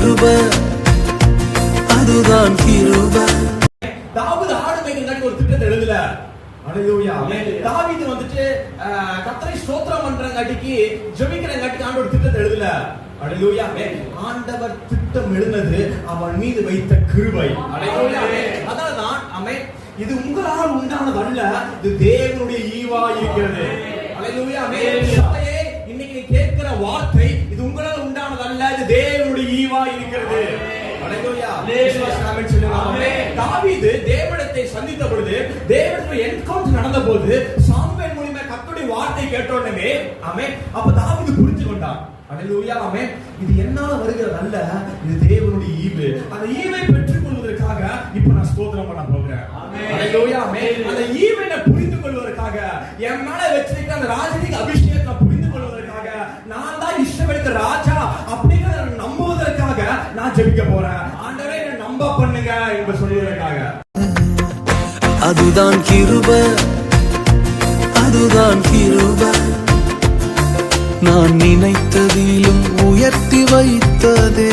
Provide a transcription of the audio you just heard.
கிருப அதுதான் கிருப. தாவீது ஆடு மேய்க்கிறதுக்காண்டி ஒரு திட்டத்தை எழுதல. தாவீது வந்துட்டு அஹ், கர்த்தரை ஸ்தோத்திரம் பண்றங்காட்டிக்கு ஜெபிக்கிறங்காட்டிக்கு ஆண்டு ஒரு திட்டத்தை எழுதல. ஆண்டவர் திட்டம் எழுதினது அவன் மீது வைத்த கிருபை. அல்லேலூயா அதனால தான் ஆமென் இது உங்களால் உண்டானது அல்ல இது தேவனுடைய ஈவா இருக்கிறது. இன்னைக்கு நீ கேட்கிற வார்த்தை இது உங்களால் உண்டானது அல்ல இது தேவனுடைய ஈவா இருக்கிறது அல்லேலூயா விசுவாசம் ஆமென் சொல்லுங்க தாவீது தேவனிடத்தை சந்தித்த பொழுது தேவனுடைய என்கவுண்டர் நடந்த போது சாமுவேல் மூலியமா கர்த்தருடைய வார்த்தை கேட்ட உடனே ஆமென். அப்ப தாவீது புரிஞ்சு கொண்டான். அல்லேலூயா ஆமென். இது என்னால வருகிறது அல்ல இது தேவனுடைய ஈவு. அந்த ஈவை பெற்றுக் கொள்வதற்காக இப்ப நான் ஸ்தோத்திரம் பண்ண போகிறேன். அல்லேலூயா ஆமென். அந்த ஈவை நான் புரிந்து கொள்வதற்காக என் மேல வச்சிருக்கிற அந்த ராஜரீக அபிஷேகத்தை புரிந்து கொள்வதற்காக நான் தான் இஷ்டப்படுத்த ராஜா அப்படிங்கிறத நான் நம்புவதற்காக நான் ஜெபிக்க போறேன். அன்பா பண்ணுங்க என்று சொல்லுவதற்காக அதுதான் கிருப அதுதான் கிருப. நான் நினைத்ததிலும் உயர்த்தி வைத்ததே.